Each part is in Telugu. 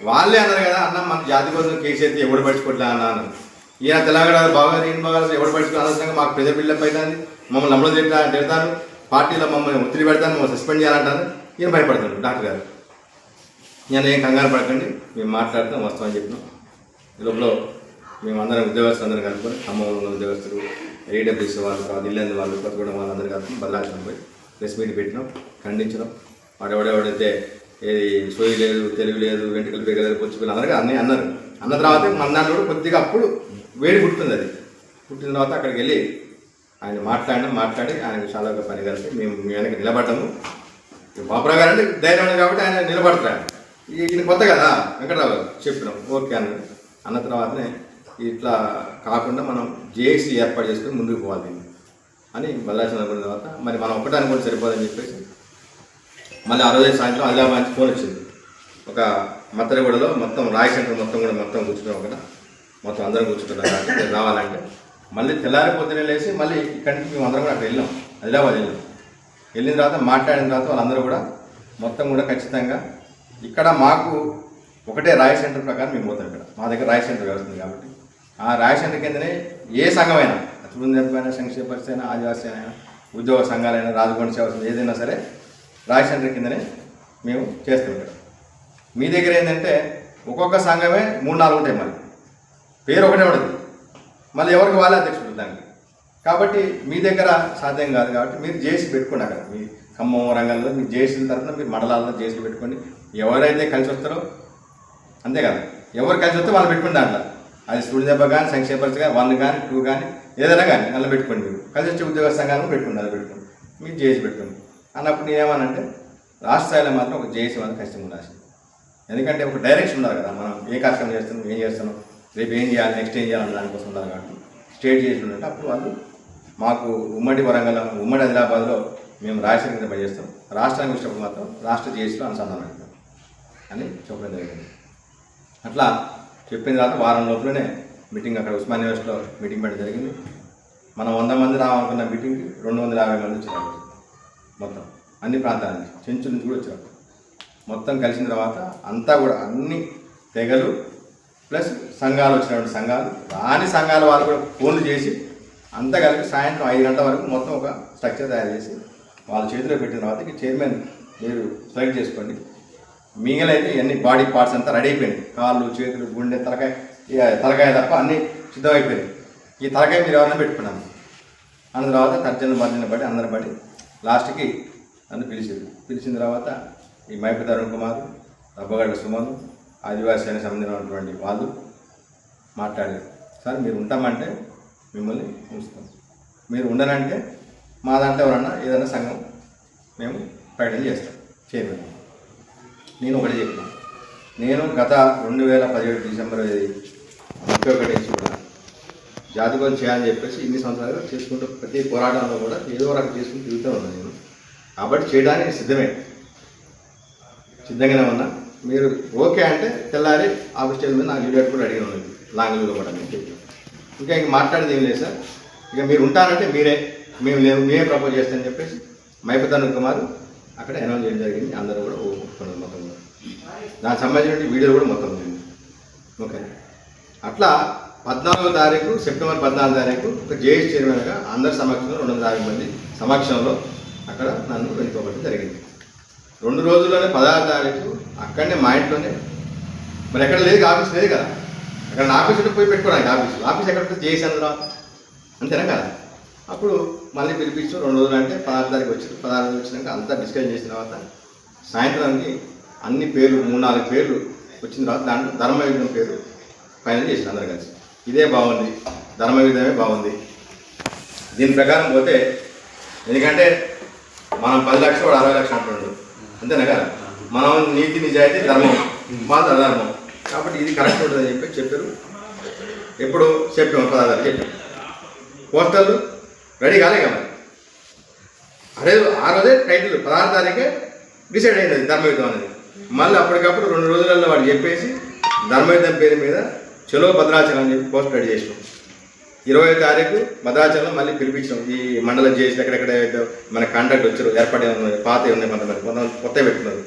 వాళ్ళే అన్నారు కదా అన్న మన జాతి కోసం కేసు అయితే ఎవడు పట్టించుకోవట్లే అన్నాను అన్నారు. ఈయన తెలంగాణ బాగా నేను బాగా ఎవడు పట్టించుకో మాకు పెద్ద బిల్డప్ అవుతుంది మమ్మల్ని అమలు తిడతా తిడతారు. పార్టీలో మమ్మల్ని ఒత్తిడి పెడతాను మమ్మల్ని సస్పెండ్ చేయాలంటారు. ఈయన భయపడతాడు డాక్టర్ గారు. నేను ఏం కంగారు పడకండి మేము మాట్లాడతాం వస్తామని చెప్పినాం. ఈ లోపల మేమందరం ఉద్యోగస్తులు అందరం కలుపుకొని ఖమ్మంలో ఉన్న ఉద్యోగస్తులు ఏడబ్ల్యూసీ వాళ్ళు కాదు ఇల్లంది వాళ్ళు కొత్తగూడెం వాళ్ళందరూ కలుపుకొని భద్రాచలం పోయి ప్రెస్ మీట్ పెట్టినాం ఖండించడం వాడెవడెవడైతే ఏది సోయి లేదు తెలుగు లేదు వెంట్రుకలు పెరగలేదు పొచ్చిపోయిన అందరికీ అన్నీ అన్నారు. అన్న తర్వాత మన దాంట్లో కూడా కొద్దిగా అప్పుడు వేడి పుట్టింది అది. పుట్టిన తర్వాత అక్కడికి వెళ్ళి ఆయన మాట్లాడినా మాట్లాడి ఆయన చాలా పని కలిపి మేము మీ వెనక నిలబడ్డాము. బాబురావు గారు అంటే ధైర్యం కాబట్టి ఆయన నిలబడతాడు ఈయన కొత్త కదా వెంకటరావు గారు చెప్పినాం ఓకే అన్న అన్న తర్వాతనే ఇట్లా కాకుండా మనం జేఏసీ ఏర్పాటు చేసుకుని ముందుకు పోవాలి అని బదలాచన అనుకున్న తర్వాత మరి మనం ఒక్కటే అనుకుంటే సరిపోదని చెప్పేసి మళ్ళీ ఆ రోజు సాయంత్రం ఆదిలాబాద్ నుంచి ఫోన్ వచ్చింది. ఒక మత్తరగూడలో మొత్తం రాయి సెంటర్ మొత్తం కూడా మొత్తం కూర్చున్నాం కదా మొత్తం అందరం కూర్చుంటున్నారు రావాలంటే. మళ్ళీ తెల్లారిపోతేనే లేచి మళ్ళీ ఇక్కడికి మేము అందరం కూడా అక్కడ వెళ్ళాం. ఆదిలాబాద్ వెళ్ళాం. వెళ్ళిన తర్వాత మాట్లాడిన తర్వాత వాళ్ళందరూ కూడా మొత్తం కూడా ఖచ్చితంగా ఇక్కడ మాకు ఒకటే రాయ సెంటర్ ప్రకారం మేము పోతాం ఇక్కడ. మా దగ్గర రాయ సెంటర్ వ్యవస్థ కాబట్టి. ఆ రాయ సెంటర్ కిందనే ఏ సంఘమైనా అభివృద్ధి సంక్షేమ పరిస్థితి అయినా ఆదివాసీ అయినా ఉద్యోగ సంఘాలైనా రాజగొండ సేవ ఏదైనా సరే రాయ సెంటర్ కిందనే మేము చేస్తుంటాం. మీ దగ్గర ఏంటంటే ఒక్కొక్క సంఘమే మూడు నాలుగు ఉంటాయి మరి పేరు ఒకటే ఉండదు మళ్ళీ ఎవరికి వాళ్ళే అధ్యక్షుడు దానికి. కాబట్టి మీ దగ్గర సాధ్యం కాదు కాబట్టి మీరు జేసీ పెట్టుకోండి అక్కడ మీ ఖమ్మం రంగంలో మీరు జేసీల తరఫున మీరు మండలాల్లో జేసీ పెట్టుకోండి ఎవరైతే కలిసి వస్తారో అంతే కదా. ఎవరు కలిసి వస్తే వాళ్ళు పెట్టుకోండి దాంట్లో. అది స్టూడెంట్ దెబ్బ కానీ సంక్షేమ పరిస్థితి కానీ వన్ కానీ టూ కానీ ఏదైనా కానీ అలా పెట్టుకోండి మీరు. కలిసి వచ్చే ఉద్యోగ సంఘాలను పెట్టుకోండి అలా పెట్టుకోండి. మీరు జేసీ పెట్టుకోండి. అన్నప్పుడు నేనేమనంటే రాష్ట్ర స్థాయిలో మాత్రం ఒక జేఏసీ మాత్రం ఖచ్చితంగా ఉండాల్సింది. ఎందుకంటే ఒక డైరెక్షన్ ఉండాలి కదా మనం ఏ కార్యక్రమం చేస్తున్నాం ఏం చేస్తున్నాం రేపు ఏం చేయాలి నెక్స్ట్ ఏం చేయాలి దానికోసం ఉండాలి కాబట్టి. స్టేట్ చేసి ఉంటే అప్పుడు వాళ్ళు మాకు ఉమ్మడి వరంగల్ ఉమ్మడి ఆదిలాబాద్లో మేము రాజశేఖర కింద పనిచేస్తాం. రాష్ట్రానికి వచ్చినప్పుడు మాత్రం రాష్ట్ర జేఏసీలో అనుసంధానం అవుతాం అని చెప్పడం జరిగింది. అట్లా చెప్పిన తర్వాత వారం లోపలనే మీటింగ్ అక్కడ ఉస్మాన్ యూనివర్సిటీలో మీటింగ్ పెట్టడం జరిగింది. మనం వంద మంది రావాలనుకున్న మీటింగ్కి రెండు వందల యాభై మంది వచ్చారు. మొత్తం. అన్ని ప్రాంతాల నుంచి. చెంచు నుంచి కూడా వచ్చారు మొత్తం కలిసిన తర్వాత అంతా కూడా అన్ని తెగలు ప్లస్ సంఘాలు వచ్చినటువంటి సంఘాలు. రాని సంఘాల వాళ్ళు కూడా ఫోన్లు చేసి అంతా కలిపి సాయంత్రం ఐదు గంటల వరకు మొత్తం ఒక స్ట్రక్చర్ తయారు చేసి వాళ్ళ చేతిలో పెట్టిన తర్వాత ఇక చైర్మన్ మీరు సెలెక్ట్ చేసుకోండి. మిగిలైతే అన్ని బాడీ పార్ట్స్ అంతా రెడీ అయిపోయినాయి. కాళ్ళు చేతులు గుండె తలకాయ తలకాయ తప్ప అన్నీ సిద్ధమైపోయినాయి. ఈ తలకాయ మీరు ఎవరైనా పెట్టుకున్నాను అన్న తర్వాత తర్జన మర్జన పడి అందరి పడి లాస్ట్కి నన్ను పిలిచింది. పిలిచిన తర్వాత ఈ మైపు అరుణ్ కుమార్ రబ్బగడ్డ సుమన్ ఆదివాసీ సంబంధించినటువంటి వాళ్ళు మాట్లాడారు. సార్ మీరు ఉంటామంటే మిమ్మల్ని ఉంచుతాం. మీరు ఉండనంటే మా దాంట్లో ఎవరన్నా ఏదైనా సంఘం మేము ప్రకటన చేస్తాం చేయమని నేను ఒకటి చెప్పిన. నేను గత రెండు వేల పదిహేడు డిసెంబర్ ముప్పై ఒకటి నుంచి కూడా జాతకం చేయాలని చెప్పేసి ఇన్ని సంవత్సరాలుగా చేసుకుంటూ ప్రతి పోరాటంలో కూడా ఏదో రకం చేసుకుంటూ తిరుగుతూ ఉన్నాను నేను. కాబట్టి చేయడానికి సిద్ధమే. సిద్ధంగానే ఉన్నా. మీరు ఓకే అంటే తెల్లారి ఆఫీస్ టైం మీద నాకు లీడర్ కూడా అడిగిన ఉన్నది లాంగ్ లీవ్ కూడా నేను ఇంకా ఇంక మాట్లాడేది ఏం లేదు సార్. ఇక మీరు ఉంటారంటే మీరే. మేము లేవు మేమే ప్రపోజ్ చేస్తామని చెప్పేసి మైపతను కుమార్ అక్కడ అనౌన్స్ చేయడం జరిగింది. అందరూ కూడా ఒప్పుకున్నారు మొత్తం దానికి సంబంధించిన వీడియోలు కూడా మొత్తం ఉంది ఓకే. అట్లా పద్నాలుగో తారీఖు సెప్టెంబర్ పద్నాలుగు తారీఖు ఒక జేఎస్ చైర్మన్గా అందరి సమక్షంలో రెండు వందల యాభై మంది సమక్షంలో అక్కడ నన్ను వెళ్ళిపోవడం జరిగింది. రెండు రోజుల్లోనే పదహారు తారీఖు అక్కడనే మా ఇంట్లోనే. మరి ఎక్కడ లేదు ఆఫీస్ లేదు కదా. అక్కడ నా ఆఫీస్ ఉంటే పోయి పెట్టుకోవడానికి ఆఫీస్. ఆఫీస్ ఎక్కడ ఉంటే జేఎస్ అందరూ అంతేనా కదా? అప్పుడు మళ్ళీ పిలిపించు రెండు రోజులు అంటే పదహారు తారీఖు వచ్చి పదహారు రోజులు వచ్చినాక అంతా డిస్కస్ చేసిన తర్వాత సాయంత్రానికి అన్ని పేర్లు మూడు నాలుగు పేర్లు వచ్చిన తర్వాత దాంట్లో ధర్మయుద్ధం పేరు ఫైనల్ చేసిన అందరు కలిసి. ఇదే బాగుంది. ధర్మయుద్ధమే బాగుంది. దీని ప్రకారం పోతే ఎందుకంటే మనం పది లక్షలు వాడు అరవై లక్షలు అంటున్నాడు అంతేనా కదా? మనం నీతి నిజాయితీ ధర్మం. మాది అధర్మం. కాబట్టి ఇది కరెక్ట్ అని చెప్పి చెప్పారు. ఎప్పుడు చెప్పాము పదార్థాలు చెప్పారు పోస్టర్లు రెడీ కాలే కదా అదే ఆ రోజే టైటిల్ పదహారు తారీఖే డిసైడ్ అయింది ధర్మయుద్ధం అనేది. మళ్ళీ అప్పటికప్పుడు రెండు రోజులలో వాడు చెప్పేసి ధర్మయుద్ధం పేరు మీద చలో భద్రాచలం అని చెప్పి పోస్ట్ రెడీ చేసినాం. ఇరవై తారీఖు భద్రాచలం మళ్ళీ పిలిపించాం ఈ మండలం చేసి ఎక్కడెక్కడ మన కాంటాక్ట్ వచ్చారు ఏర్పాటు ఉన్నాయి పాత ఉన్నాయి కొంతమంది కొంతమంది కొత్త పెట్టుకున్నారు.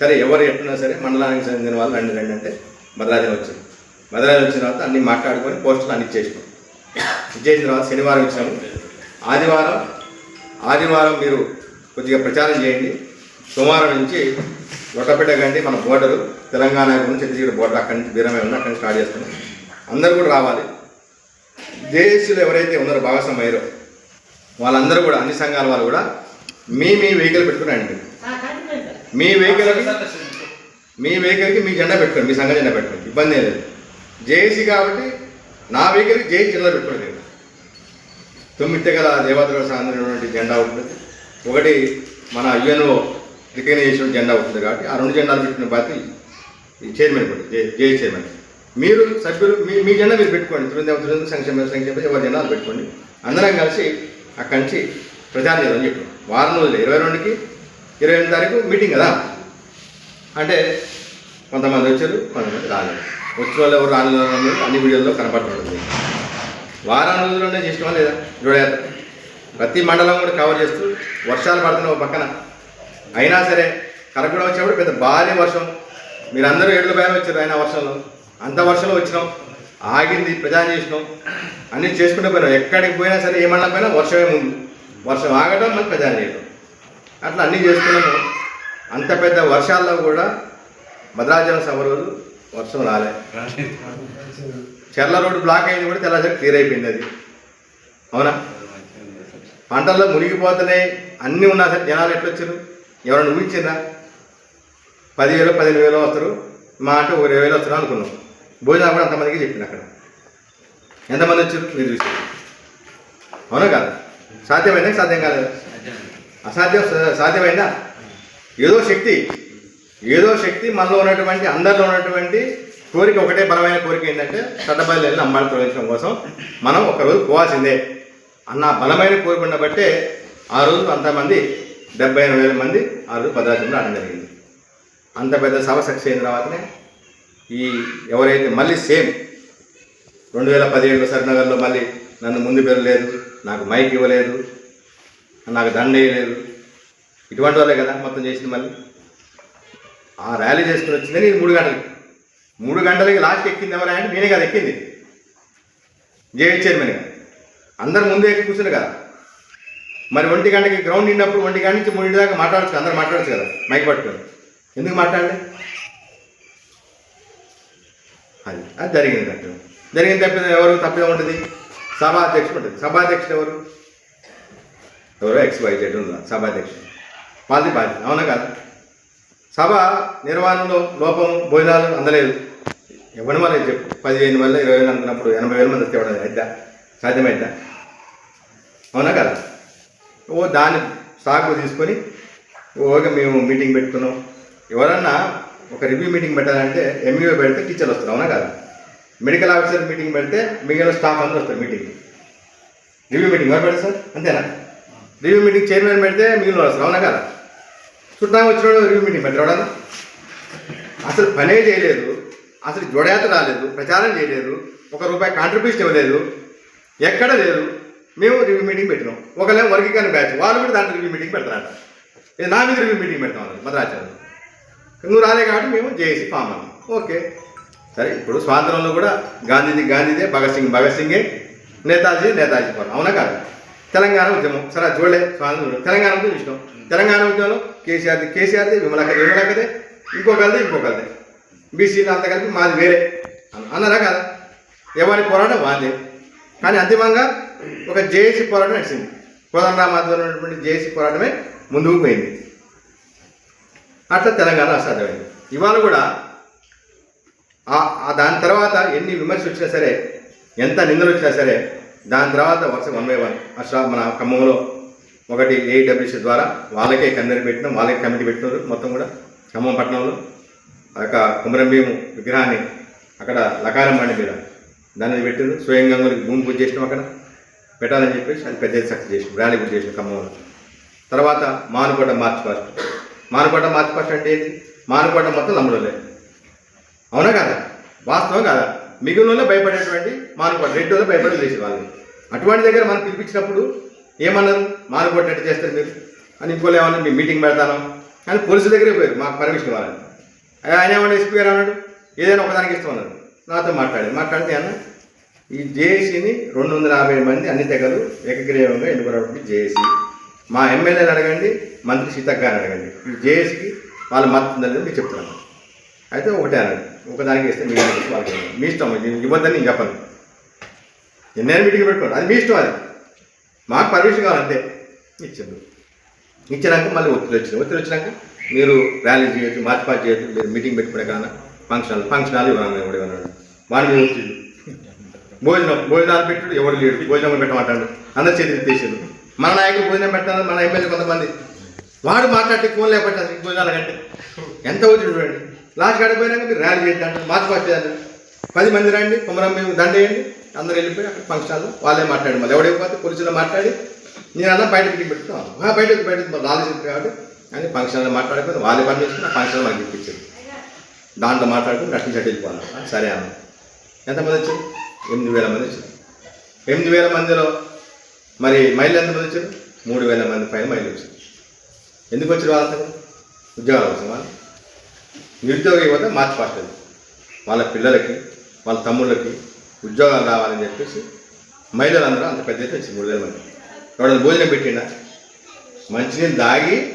సరే ఎవరు ఎట్టున్నా సరే మండలానికి చెందిన వాళ్ళు రండి రండి అంటే భద్రాచలం వచ్చారు భద్రాచలం వచ్చిన తర్వాత అన్ని మాట్లాడుకొని పోస్టులు అన్ని ఇచ్చేసినాం. ఇచ్చేసిన తర్వాత శనివారం ఇచ్చాము ఆదివారం ఆదివారం మీరు కొద్దిగా ప్రచారం చేయండి. సోమవారం నుంచి లొట్టపేట కండి మన బోర్డరు. తెలంగాణ నుంచి ఛత్తీస్గఢ్ బోర్డర్ అక్కడి నుంచి దూరమే ఉంది అక్కడి నుంచి స్టార్ట్ చేస్తున్నాం అందరూ కూడా రావాలి. దేశీయులు ఎవరైతే ఉన్నారో భాగస్వామ్యం అయ్యారో వాళ్ళందరూ కూడా అన్ని సంఘాల వాళ్ళు కూడా మీ మీ వెహికల్ పెట్టుకుని. మీ వెహికల్కి మీ వెహికల్కి మీ జెండా పెట్టుకోండి మీ సంఘ జెండా పెట్టుకోండి ఇబ్బంది ఏం లేదు. జేఏసీ కాబట్టి నా వెహికల్కి జేఏసీ జెండా పెట్టుకోండి తొమ్మిది గల దేవాదుల సాంద్రమైనటువంటి జెండా ఉంటుంది. ఒకటి మన యుఎన్ఓ రికగ్నైజ్ చేసిన జెండా ఉంటుంది కాబట్టి ఆ రెండు జెండాలు పెట్టిన బాధ్యత చైర్మన్ కూడా జే చైర్మన్. మీరు సభ్యులు మీ మీ జెండా మీరు పెట్టుకోండి. తురిందేవ తురింద సంక్షేమ సంక్షేమ ఎవరి జెండాలు పెట్టుకోండి. అందరం కలిసి అక్కడి నుంచి ప్రచారం చేద్దామని చెప్పాం. వారం రోజులు ఇరవై రెండుకి ఇరవై ఎనిమిది తారీఖు మీటింగ్ కదా? అంటే కొంతమంది వచ్చారు కొంతమంది రాలేదు. వచ్చిన వాళ్ళు ఎవరు రాని వాళ్ళు అన్ని వీడియోల్లో కనపడుతుంది వారం రోజుల్లోనే చేసినా లేదా? జోడయాత్ర. ప్రతి మండలం కూడా కవర్ చేస్తూ వర్షాలు పడుతున్న ఒక పక్కన. అయినా సరే కరకుడ వచ్చినప్పుడు పెద్ద భారీ వర్షం. మీరందరూ ఏడుల భయం వచ్చారు అయినా వర్షంలో. అంత వర్షంలో వచ్చినాం. ఆగింది ప్రజాన్ని చేసినాం. అన్నీ చేసుకుంటే పోయినాం. ఎక్కడికి పోయినా సరే ఏమన్నా పోయినా వర్షమే ముందు. వర్షం ఆగటం మనం ప్రజాన్ని చేయడం అట్లా అన్నీ చేసుకున్నాము. అంత పెద్ద వర్షాల్లో కూడా భద్రాచలం సభ రోజు వర్షం రాలే. చెర్ల రోడ్డు బ్లాక్ అయింది కూడా తెల్లసరి క్లియర్ అయిపోయింది అది. అవునా? పంటల్లో మునిగిపోతున్నాయి. అన్నీ ఉన్నా సరే జనాలు ఎట్లా వచ్చారు ఎవరైనా ఊహించారా? పదివేలు పదిహేను వేలు వస్తారు. మా అంటే ఒక ఇరవై వేలు వస్తారు అనుకున్నాం. భోజనాలు కూడా అంతమందికి చెప్పిన అక్కడ. ఎంతమంది వచ్చారు? మీరు చూసారు అవునా కాదు? సాధ్యమైందా? సాధ్యం కాలేదా? అసాధ్యం సాధ్యమైందా? ఏదో శక్తి. ఏదో శక్తి మనలో ఉన్నటువంటి అందరిలో ఉన్నటువంటి కోరిక ఒకటే బలమైన కోరిక ఏంటంటే చట్టబల్లి వెళ్ళి అమ్మాయిని తొలగించడం కోసం మనం ఒకరోజు పోవాల్సిందే. అన్న బలమైన కోరిక ఉండబట్టే ఆ రోజు అంతమంది డెబ్బై ఎనభై వేల మంది ఆ రోజు భద్రాచలంలో ఆడడం జరిగింది. అంత పెద్ద సభ సక్సెస్ అయిన తర్వాతనే ఈ ఎవరైతే మళ్ళీ సేమ్ రెండు వేల పదిహేడులో సరినగర్లో మళ్ళీ నన్ను ముందు పెరగలేదు నాకు మైక్ ఇవ్వలేదు నాకు దండ వేయలేదు ఇటువంటి వాళ్ళే కదా మొత్తం చేసింది మళ్ళీ. ఆ ర్యాలీ చేసుకుని వచ్చింది మూడు గంటలకి. మూడు గంటలకి లాస్ట్ ఎక్కింది ఎవరా అంటే నేనే కదా ఎక్కింది. జేఏ చైర్మన్గా అందరు ముందే ఎక్కి కూర్చుని కదా. మరి ఒంటి గంటకి గ్రౌండ్ నిండినప్పుడు ఒంటి గంట నుంచి మూడింటి దాకా మాట్లాడచ్చు అందరు మాట్లాడచ్చు కదా మైక్ పట్టుకొని. ఎందుకు మాట్లాడలే? అది అది జరిగింది తప్పిదం. జరిగిన తప్పిదం ఎవరు? తప్పిదం ఉంటుంది. సభాధ్యక్షుడు ఉంటుంది. సభాధ్యక్షుడు ఎవరు? ఎవరో ఎక్స్ వై జెడ్ ఉందా సభాధ్యక్షుడు. వాళ్ళది బాధ్యత అవునా కాదు? సభ నిర్వహణలో లోపం భోజనాలు అందలేదు. ఇవ్వడం వల్ల చెప్పు? పదిహేను వేల ఇరవై వేలు అనుకున్నప్పుడు ఎనభై వేల మంది ఇవ్వడం అయిద్దా? సాధ్యమైద్దా? అవునా కదా? ఓ దాన్ని సాగు తీసుకొని ఓకే మేము మీటింగ్ పెట్టుకున్నాం. ఎవరన్నా ఒక రివ్యూ మీటింగ్ పెట్టాలంటే ఎంఈఓ పెడితే టీచర్లు వస్తారు అవునా కాదు? మెడికల్ ఆఫీసర్ మీటింగ్ పెడితే మిగిలిన స్టాఫ్ అందరూ వస్తారు మీటింగ్ రివ్యూ మీటింగ్ ఎవరు పెడతారు సార్? అంతేనా? రివ్యూ మీటింగ్ చైర్మన్ పెడితే మిగిలిన వస్తారు అవునా కదా? చుట్టాలు వచ్చిన రివ్యూ మీటింగ్ పెట్టాడు అసలు పనే చేయలేదు అసలు జోడయాత్ర రాలేదు ప్రచారం చేయలేదు ఒక రూపాయి కాంట్రిబ్యూషన్ ఇవ్వలేదు ఎక్కడ లేదు. మేము రివ్యూ మీటింగ్ పెట్టినాం. ఒకవేళ వర్గీకరణ బ్యాచ్ వాళ్ళు కూడా దాంట్లో రివ్యూ మీటింగ్ పెడతారంట. ఇది నా మీద రివ్యూ మీటింగ్ పెడతాం వాళ్ళు. నువ్వు రాలే కాబట్టి మేము జేఏసీ ఫామ్ అన్నాం. ఓకే. సరే ఇప్పుడు స్వాతంత్రంలో కూడా గాంధీజీ గాంధీదే భగత్ సింగ్ భగత్ సింగే నేతాజీ నేతాజీ ఫామ్. అవునా కాదు? తెలంగాణ ఉద్యమం. సరే చూడలే స్వాతంత్రం తెలంగాణ ఉద్యమం ఇష్టం తెలంగాణ ఉద్యమంలో కేసీఆర్ది కేసీఆర్ది విమలక విమలకదే ఇంకొకరిది ఇంకొకరిది. బీసీలు అంత కలిపి మాది వేరే. అన్న- అన్నారా కదా? ఎవరి పోరాటం వాళ్ళే కానీ అంతిమంగా ఒక జేఏసీ పోరాటం నడిచింది. కోదండరామాధ్వర్యంలో ఉన్నటువంటి జేఏసీ పోరాటమే ముందుకు పోయింది. అట్లా తెలంగాణ అసాధ్యమైంది ఇవాళ కూడా దాని తర్వాత ఎన్ని విమర్శలు వచ్చినా సరే ఎంత నిందలు వచ్చినా సరే దాని తర్వాత వరుస వన్ బై వన్. అసలు మన ఖమ్మంలో ఒకటి ఏఈడబ్ల్యూసీ ద్వారా వాళ్ళకే కందరి పెట్టినాం వాళ్ళకే కమిటీ పెట్టినారు మొత్తం కూడా. ఖమ్మం పట్టణంలో ఆ యొక్క కుమరం భీము విగ్రహాన్ని అక్కడ లకారం బండి మీద దాన్ని పెట్టిండు స్వయం గంగులకి భూమి పూజ చేసినాం అక్కడ. పెట్టాలని చెప్పేసి అది పెద్ద సక్సెస్ చేసినాం. ర్యాలీ పూజ చేసినాం ఖమ్మంలో. తర్వాత మానుకోట మార్చ్ ఫస్ట్. మానుకోవడం మార్చ్ అంటే ఏంటి మానుకోట మొత్తం నమ్ముడలే అవునా కదా? వాస్తవం కదా? మిగిలిన భయపడేటువంటి మానుకోవడం రెడ్డి వాళ్ళు భయపడి లేచి వాళ్ళు. అటువంటి దగ్గర మనం పిలిపించినప్పుడు ఏమన్నారు? మానుకోట్టు చేస్తారు మీరు? అని ఇంకోళ్ళు ఏమన్నా మీ మీటింగ్ పెడతాను. కానీ పోలీసుల దగ్గరే పోయారు మాకు పర్మిషన్ ఇవ్వాలని. ఆయన ఏమన్నా ఎస్పీ గారు అన్నాడు ఏదైనా ఒకదానికి ఇస్తామన్నారు నాతో మాట్లాడారు. మాట్లాడితే అన్న ఈ జేఏసీని రెండు వందల యాభై మంది అన్ని తెగలు ఏకగ్రీవంగా ఎన్నుకోవడానికి జేఏసీ. మా ఎమ్మెల్యేని అడగండి మంత్రి సీతక్క గారిని అడగండి. ఈ జేఏసీకి వాళ్ళ మద్దతు ఉందని మీరు చెప్తున్నాను. అయితే ఒకటే అనండి ఒకదానికి ఇస్తే మీ వాళ్ళకి మీ ఇష్టం ఇవ్వద్దని నేను చెప్పను. నేను మీటింగ్ పెట్టుకోండి అది మీ ఇష్టం అది. మాకు పర్మిషన్ కావాలంటే ఇచ్చిండు ఇచ్చినాక మళ్ళీ ఒత్తిడి వచ్చింది. ఒత్తిడి వచ్చినాక మీరు ర్యాలీ చేయొచ్చు మార్చి పార్టీ చేయొచ్చు మీరు మీటింగ్ పెట్టుకునే కన్నా ఫంక్షన్ ఫంక్షన్ హాల్ ఇవ్వాలి ఎవడు ఇవ్వన్నాడు వాడి మీద భోజనం భోజనాలు పెట్టుడు ఎవడు లేడు భోజనం పెట్టమంటాడు. అందరు చేతులు తీసాడు మన నాయకులు భోజనం పెట్టాలి మన ఎమ్మెల్యే కొంతమంది. వాడు మాట్లాడితే ఫోన్ లేకపోతే భోజనాల కంటే ఎంత ఒత్తిడి చూడండి. లాస్ట్ గడిపోయినాక పోయినాక మీరు ర్యాలీ చేద్దాం మార్చి పార్టీ పది మంది రండి కుమరం మేము దండేయండి అందరూ వెళ్ళిపోయి అక్కడ ఫంక్షన్ వాళ్ళే మాట్లాడి మళ్ళీ ఎవడైపోతే పోలీసులో మాట్లాడి నేను అన్న బయట మీటింగ్ పెట్టుకున్నాను. ఆ, బయటకు బయట రాలేదు కాబట్టి అని ఫంక్షన్లో హాల్లో మాట్లాడుకుని వాళ్ళే పని ఆ ఫంక్షన్ మాకు ఇప్పించారు. దాంట్లో మాట్లాడుకుని రట్టిన షట్ వెళ్ళిపోవాలి. సరే అన్న. ఎంతమంది వచ్చింది ఎనిమిది వేల మంది వచ్చింది ఎనిమిది వేల మందిలో మరి మహిళలు ఎంతమంది వచ్చారు? మూడు వేల మంది పైన మైలు వచ్చారు. ఎందుకు వచ్చారు వాళ్ళకి ఉద్యోగాల కోసం వాళ్ళు. నిరుద్యోగ యువత మార్చి పాస్ట్ వాళ్ళ పిల్లలకి వాళ్ళ తమ్ముళ్ళకి ఉద్యోగాలు రావాలని చెప్పేసి మహిళలందరూ అంత పెద్ద ఎత్తున వచ్చింది మూడు వేల మంది. ఎవడన్నా భోజనం పెట్టిండా? మంచినీళ్ళు దాగి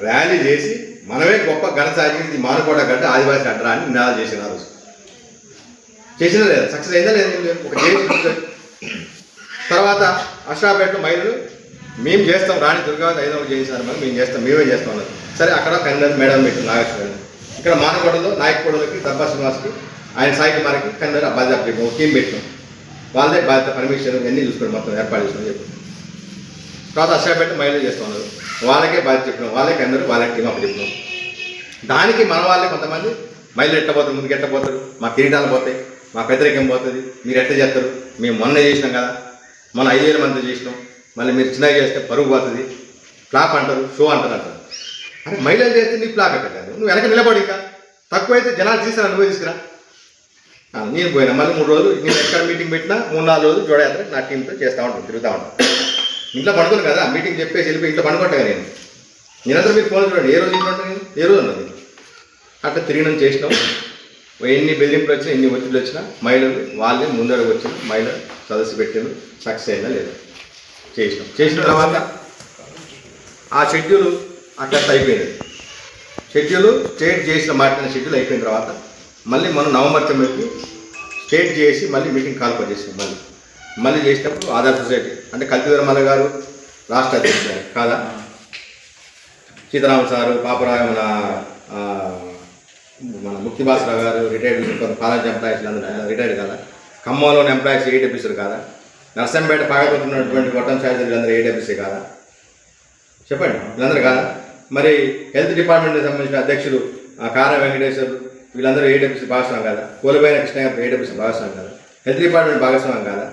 ర్యాలీ చేసి మనమే గొప్ప ఘన సాగింది మానుకోవడం కంటే ఆదివాసీ అడ్డరా అని నినాదాలు చేసిన ఆ రోజు. చేసినా లేదా? సక్సెస్ అయిందా లేదా? లేదు. ఒక తర్వాత అష్టాపేటలో మైలు మేము చేస్తాం రాణి దుర్గావతి ఐదవ చేశారు మరి మేము చేస్తాం మేమే చేస్తాం అన్నారు సరే అక్కడ కన్నర్ మేడం పెట్టి నాగేశ్వర ఇక్కడ మానకొండలో నాయకపూడలకి దబ్బా శ్రీనివాస్కి ఆయన సాయి కుమార్కి కన్నర్ బాధ్యత చెప్పాం టీం పెట్టినాం వాళ్ళే బాధ్యత పర్మిషన్ అన్నీ చూసుకోండి మొత్తం ఏర్పాటు చేసుకుని చెప్పి. తర్వాత అష్టాపేట మహిళలు చేస్తూ ఉన్నారు. వాళ్ళకే బాధ్యత చెప్పినాం వాళ్ళే కన్నర్ వాళ్ళకి టీం అప్పుడు చెప్పినాం. దానికి మన వాళ్ళే కొంతమంది మహిళలు ఎట్టబోతారు ముందుకు ఎట్టబోతారు మా కిరీటాలు పోతాయి మా పెద్దరికం పోతుంది మీరు ఎట్ట చేస్తారు మేము మొన్న చేసినాం కదా మన ఐదు వేల మంది చేసినాం. మళ్ళీ మీరు చిన్నగా చేస్తే పరుగు పోతుంది. ఫ్లాప్ అంటారు షో అంటారు అంటారు. అరే మహిళలు చేస్తే నీ ఫ్లాప్ ఎక్కడ నువ్వు వెనక నిలబడి ఇంకా. తక్కువైతే జనాలు తీసిన నువ్వే తీసుకురా. నేను పోయినా. మళ్ళీ మూడు రోజులు నేను ఎక్కడ మీటింగ్ పెట్టినా మూడు నాలుగు రోజులు జోడయాత్ర నా టీంతో చేస్తూ ఉంటాను తిరుగుతూ ఉంటాను. ఇంట్లో పడుకోను కదా మీటింగ్ చెప్పేసి వెళ్ళిపోయి ఇంట్లో పడుకుంటా నేను. నేనంతా మీరు ఫోన్ చూడండి. ఏ రోజు ఇంట్లో ఉంటాను నేను? ఏ రోజు ఉన్నది అట్లా తిరిగినాం చేసినాం. ఎన్ని బెదిరింపులు వచ్చినా ఎన్ని ఒత్తిళ్ళు వచ్చినా మహిళలు వాళ్ళే ముందర వచ్చిన మహిళ సదస్సు పెట్టారు సక్సెస్ అయినా లేదా? చేసినాం. చేసిన తర్వాత ఆ షెడ్యూల్ అక్కడ అయిపోయింది. షెడ్యూల్ స్టేట్ చేసిన మాట్లాడిన షెడ్యూల్ అయిపోయిన తర్వాత మళ్ళీ మనం నవంబర్ తొమ్మిదికి స్టేట్ చేసి మళ్ళీ మీటింగ్ కాల్ చేసాం మళ్ళీ. మళ్ళీ చేసినప్పుడు ఆధార్ సొసైటీ అంటే కల్తీవర మల్ల గారు రాష్ట్ర అధ్యక్షుడు కాదా? సీతారామ సారు పాపరాయ మన ఆ, మన ముక్తిభాస్రావు గారు రిటైర్డ్ కొంత కాలేజ్ ఎంప్లాయీస్ అందరూ రిటైర్డ్ కదా. ఖమ్మంలోని ఎంప్లాయీస్ ఏడబ్ల్యూసీ కాదా? నర్సంపేట పాగపడుతున్నటువంటి గొట్టం ఛార్జీలు అందరూ ఏడబ్ల్యూసీ కాదా? చెప్పండి వీళ్ళందరూ కాదా? మరి హెల్త్ డిపార్ట్మెంట్కి సంబంధించిన అధ్యక్షులు ఆ, వెంకటేశ్వర్ వీళ్ళందరూ ఏడబ్ల్యూసీ భాగస్వామి కాదా? కోలిపోయిన కృష్ణ గారు ఏడబ్ల్యూసీ భాగస్వామి కాదా? హెల్త్ డిపార్ట్మెంట్ భాగస్వామి కాదా?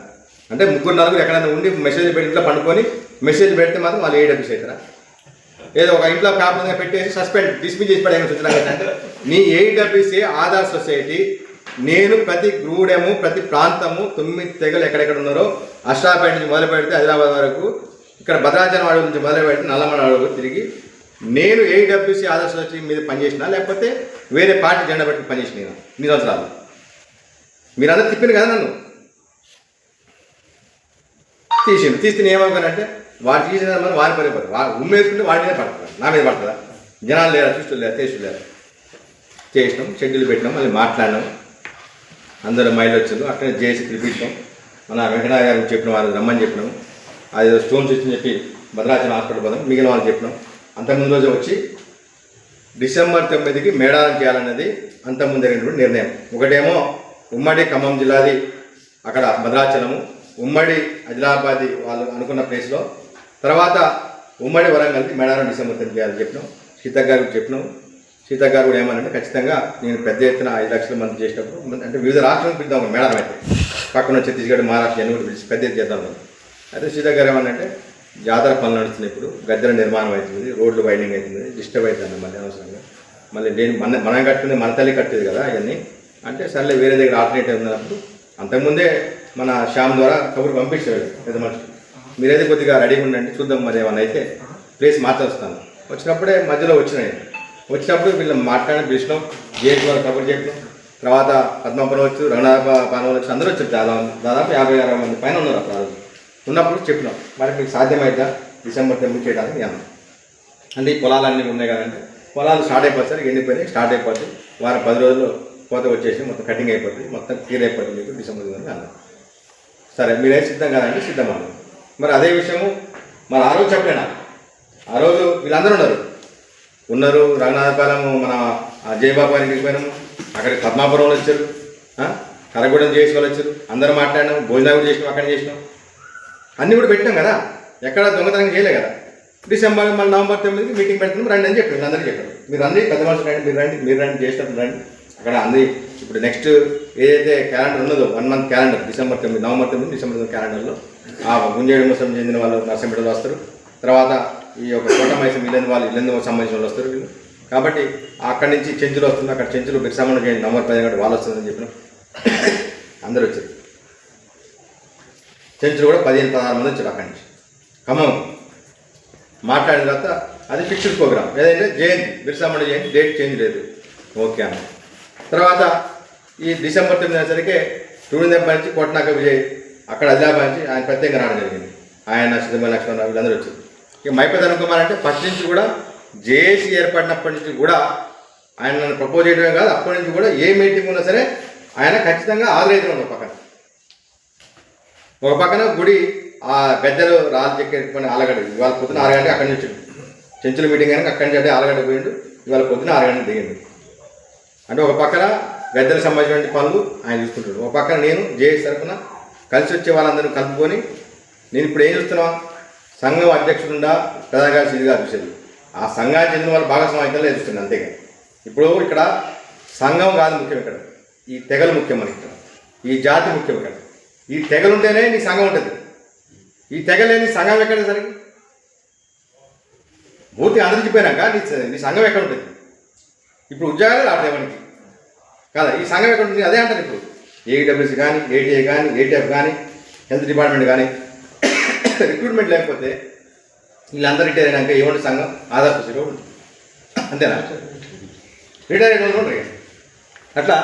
అంటే ముగ్గురు నలుగురు ఎక్కడైనా ఉండి మెసేజ్ పెట్టి ఇంట్లో పండుకొని మెసేజ్ పెడితే మాత్రం వాళ్ళు ఏడబ్ల్యూసీ అవుతారా? ఏదో ఒక ఇంట్లో ప్రాబ్లంగా పెట్టేసి సస్పెండ్ డిస్మిస్ చేసి పడే సూచన నీ ఏడబ్ల్యూసీ ఆధార్ సొసైటీ నేను ప్రతి గూడెము ప్రతి ప్రాంతము తొమ్మిది తెగలు ఎక్కడెక్కడ ఉన్నారో అష్టాపేట నుంచి మొదలు పెడితే హైదరాబాద్ వరకు ఇక్కడ భద్రాచలం అడవి నుంచి మొదలు పెడితే నల్లమల అడవి తిరిగి నేను ఏడబ్ల్యూసీ ఆధార్ సొసైటీ మీద పనిచేసినా లేకపోతే వేరే పార్టీ జెండా పెట్టి పనిచేసిన? ఇన్ని సంవత్సరాలు మీరందరూ తిప్పింది కదా నన్ను. తీసిండు తీస్తే నేను ఏమనుకున్నానంటే వాడు తీసిన మనం వారి పడుతుంది వాడు ఉమ్మేసుకుంటే వాడి మీద పడుతుంది? నా మీద పడుతుందా? జనాలు లేరా? చూస్తూ లేరా? చేస్తూ లేరా చేసినాం షెడ్యూల్ పెట్టినాం మళ్ళీ మాట్లాడినాం. అందరూ మైలు వచ్చారు. అక్కడే చేసి పిలిపించాం మన వెంకటరాయ గారికి చెప్పిన వారు రమ్మని చెప్పినాం. అది స్టోన్స్ ఇచ్చి చెప్పి భద్రాచలం హాస్పిటల్ పోదాం. మిగిలిన వాళ్ళు చెప్పినాం. అంతకుముందు రోజు వచ్చి డిసెంబర్ తొమ్మిదికి మేడారం చేయాలన్నది అంతకుముందు జరిగినటువంటి నిర్ణయం. ఒకటేమో ఉమ్మడి ఖమ్మం జిల్లాది అక్కడ భద్రాచలము. ఉమ్మడి ఆదిలాబాద్ వాళ్ళు అనుకున్న ప్లేస్లో తర్వాత ఉమ్మడి వరంగల్కి మేడారం డిసెంబర్ చేయాలని చెప్పినాం. సీత గారికి చెప్పినాం. సీత గారు కూడా ఏమనంటే ఖచ్చితంగా నేను పెద్ద ఎత్తున ఐదు లక్షల మంది చేసినప్పుడు అంటే వివిధ రాష్ట్రాలకు పిలుద్దాం మేడారం అయితే. పక్కన ఛత్తీస్గఢ్ మహారాష్ట్ర అన్ని కూడా పిలిచి పెద్ద ఎత్తు చేద్దాం అయితే సీత గారు ఏమనంటే జాతర పనులు నడుస్తున్నాయి ఇప్పుడు గద్దెల నిర్మాణం అవుతుంది రోడ్లు వైండింగ్ అవుతుంది డిస్టర్బ్ అవుతుంది మళ్ళీ అనవసరంగా. మళ్ళీ నేను మన మనం కట్టుకుంది మన తల్లి కట్టేది కదా అవన్నీ అంటే సర్లే వేరే దగ్గర ఆల్టర్నేటివ్ ఉన్నప్పుడు అంతకుముందే మన శ్యామ్ ద్వారా కబురు పంపించాడు పెద్ద మనిషి మీరైతే కొద్దిగా రెడీగా ఉండండి చూద్దాం మరి ఏమన్నా అయితే. ప్లేస్ మార్చొస్తాను వచ్చినప్పుడే మధ్యలో వచ్చినాయి వచ్చినప్పుడు వీళ్ళు మాట్లాడిన పిలిచినాం గేట్ వాళ్ళు కబుర్ చెప్పినాం తర్వాత పద్మాపురం వచ్చు రంగనాథ పానం వచ్చి అందరూ వచ్చారు చాలా దాదాపు యాభై అరవై మంది పైన ఉన్నారు అప్పుడు ఉన్నప్పుడు చెప్పినాం మరి మీకు సాధ్యమైద్దా డిసెంబర్ తొమ్మిది చేయడానికి అన్నాం అంటే ఈ పొలాలన్నీ ఉన్నాయి కదంటే పొలాలు స్టార్ట్ అయిపోతాయి సార్ ఎండిపోయినాయి స్టార్ట్ అయిపోతుంది వారం పది రోజులు కోత వచ్చేసి మొత్తం కటింగ్ అయిపోతుంది మొత్తం క్లియర్ అయిపోతుంది మీకు డిసెంబర్ తొమ్మిది అన్నారు సరే మీరే సిద్ధం కదండి సిద్ధం అన్నారు మరి అదే విషయము మరి ఆ రోజు చెప్పలేనా? ఆ రోజు వీళ్ళందరూ ఉన్నారు. ఉన్నారు రంగనాథపాలెం మన ఆ జయబాబు గారికి వెళ్ళిపోయినాము అక్కడ పద్మాపురంలో వచ్చారు. కరగూడెం చేసి వాళ్ళు వచ్చారు. అందరూ మాట్లాడినాం భోజనాలు కూడా చేసినాం అక్కడ చేసినాం. అన్నీ కూడా పెట్టాం కదా? ఎక్కడ దొంగతనం చేయలే కదా? డిసెంబర్ మళ్ళీ నవంబర్ తొమ్మిదికి మీటింగ్ పెడుతున్నాం. రండి అని చెప్పారు. అందరికీ చెప్పారు. మీరు అందరి పెద్ద మనుషులు రండి మీరు రండి మీరు రండి చేసినప్పుడు రండి. అక్కడ అంది ఇప్పుడు నెక్స్ట్ ఏదైతే క్యాలెండర్ ఉన్నదో వన్ మంత్ క్యాలెండర్ డిసెంబర్ తొమ్మిది నవంబర్ తొమ్మిది డిసెంబర్ క్యాలెండర్లో ఆ గుంజేడు ముస్లిం చెందిన వాళ్ళు నర్సంపేటలో వస్తారు. తర్వాత ఈ యొక్క కోట మైసం ఇల్లందు వాళ్ళు ఇల్లందు సంబంధించిన వాళ్ళు వస్తారు వీళ్ళు. కాబట్టి అక్కడి నుంచి చెంచులు వస్తుంది అక్కడ చెంచులు బిర్సామణ చేయండి నవంబర్ పదిహేను వాళ్ళు వస్తుందని చెప్పిన అందరూ వచ్చారు. చెంచులు కూడా పదిహేను పదహారు మంది వచ్చారు అక్కడి నుంచి. ఖమ్మం. మాట్లాడిన తర్వాత అది ఫిక్స్డ్ ప్రోగ్రామ్ ఏదైతే జయంతి బిర్సామండ జయంతి డేట్ చేంజ్ లేదు. ఓకే అన్న తర్వాత ఈ డిసెంబర్ తొమ్మిది సరికి టూరిజం నుంచి కోటనాక విజయ్ అక్కడ ఆదిలాబాద్ నుంచి ఆయన ప్రత్యేకంగా రావడం జరిగింది. ఆయన సిద్ధమ లక్ష్మణరావు వీళ్ళందరూ వచ్చారు ఇక మైపతి కుమార్ అంటే ఫస్ట్ నుంచి కూడా జేఏసీ ఏర్పడినప్పటి నుంచి కూడా ఆయన నన్ను ప్రపోజ్ చేయడమే కాదు అప్పటి నుంచి కూడా ఏ మీటింగ్ ఉన్నా సరే ఆయన ఖచ్చితంగా ఆదరైతే ఒక పక్కన. ఒక పక్కన గుడి ఆ గద్దెలు రాళ్ళు చెక్కేటువంటి ఆలగడ్డ ఇవాళ పొద్దున ఆరు గంటకి అక్కడి నుంచి చెంచుల మీటింగ్ కనుక అక్కడి నుంచి అంటే ఆలగడ్డ పోయిండు ఇవాళ పొద్దున ఆరు గంటలకు దిగిండు. అంటే ఒక పక్కన గద్దెలకు సంబంధించిన పనులు ఆయన చూసుకుంటాడు. ఒక పక్కన నేను జేఏసీ తరఫున కలిసి వచ్చే వాళ్ళందరూ కలుపుకొని నేను ఇప్పుడు ఏం చూస్తున్నా? సంఘం అధ్యక్షుడుండా ప్రధానగారి కార్యదర్శి ఇదిగా చూసేది. ఆ సంఘానికి చెందిన వాళ్ళు భాగస్వామ్యంలో చూస్తుంది అంతేగా ఇప్పుడు ఇక్కడ సంఘం కాదు ముఖ్యం ఇక్కడ. ఈ తెగలు ముఖ్యం మనకి ఇక్కడ. ఈ జాతి ముఖ్యం ఇక్కడ. ఈ తెగలు ఉంటేనే నీ సంఘం ఉంటుంది. ఈ తెగ నీ సంఘం ఎక్కడ సరికి? పూర్తిగా అందించిపోయినాక నీ నీ సంఘం ఎక్కడ ఉంటుంది? ఇప్పుడు ఉద్యోగాలు రావట్లేదు మనకి కదా? ఈ సంఘం ఎక్కడ ఉంటుంది? అదే అంటారు ఇప్పుడు. ఏఈడబ్ల్యూసీ కానీ ఏటీఏ కానీ ఏటీఎఫ్ కానీ హెల్త్ డిపార్ట్మెంట్ కానీ రిక్రూట్మెంట్ లేకపోతే వీళ్ళందరూ రిటైర్ అయినాక ఏమంటే సంఘం ఆధార్ పుస్తకం ఉంటుంది. అంతేనా? రిటైర్ అయిన వాళ్ళు. అట్లా